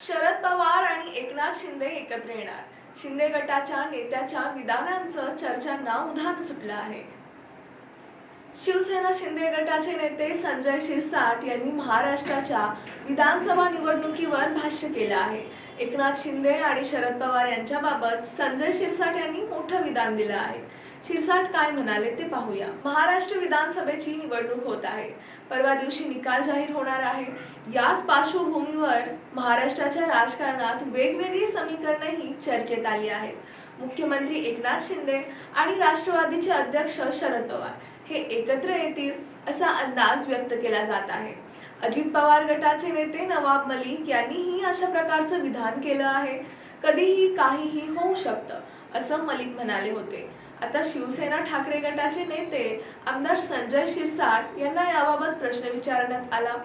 शरद पवार आणि एकनाथ शिंदे एकत्र येणार. शिंदे गटाच्या नेत्याच्या विधानांचं चर्चांना उधाण सुटलं आहे. शिवसेना शिंदे गटाचे नेते संजय शिरसाट यांनी महाराष्ट्राच्या विधानसभा निवडणुकीवर भाष्य केलं आहे. एकनाथ शिंदे आणि शरद पवार यांच्याबाबत संजय शिरसाट यांनी मोठं विधान दिलं आहे. शिरसाट काय म्हणाले ते पाहूया. महाराष्ट्र विधानसभेची निवडणूक होत आहे. परवा दिवशी निकाल जाहीर होणार आहे. याच पार्श्वभूमीवर महाराष्ट्राच्या राजकारणात वेगवेगळी समीकरणंही चर्चेत आली आहेत. मुख्यमंत्री एकनाथ शिंदे आणि राष्ट्रवादीचे अध्यक्ष शरद पवार. हे एकत्र येतील असा अंदाज व्यक्त केला जात आहे. अजित पवार गटाचे नेते नवाब मलिक यांनीही अशा प्रकारचं विधान केलं आहे. कधीही काहीही होऊ शकतं असं मलिक म्हणाले होते. आता शिवसेना ठाकरे गटाचे नेते आमदार संजय शिरसाट यांना याबाबत प्रश्न विचारण्यात आला.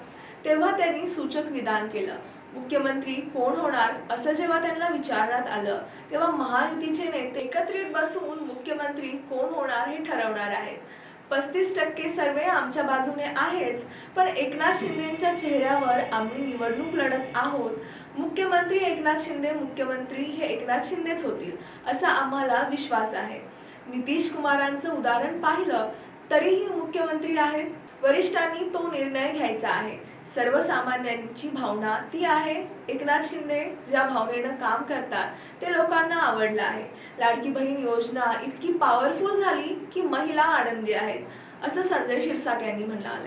तेव्हा त्यांनी सूचक विधान केलं. मुख्यमंत्री कोण होणार असं जेव्हा त्यांना विचारण्यात आलं तेव्हा महायुतीचे नेते एकत्रित बसून मुख्यमंत्री कोण होणार हे ठरवणार आहेत. पस्तीस टक्के सर्वे आमच्या बाजूने आहेच पण एकनाथ शिंदेच्या चेहऱ्यावर आम्ही निवडणूक लढत आहोत. मुख्यमंत्री एकनाथ शिंदे मुख्यमंत्री हे एकनाथ शिंदेच होतील असा आम्हाला विश्वास आहे. नितीश कुमारांचं उदाहरण पाहिलं तरीही मुख्यमंत्री आहेत. वरिष्ठांनी तो निर्णय घ्यायचा आहे. सर्वसामान्यांची भावना ती आहे. एकनाथ शिंदे ज्या भावनेनं काम करतात ते लोकांना आवडलं आहे. लाडकी बहीण योजना इतकी पॉवरफुल झाली की महिला आनंदी आहेत असं संजय शिरसाट यांनी म्हणलं आलं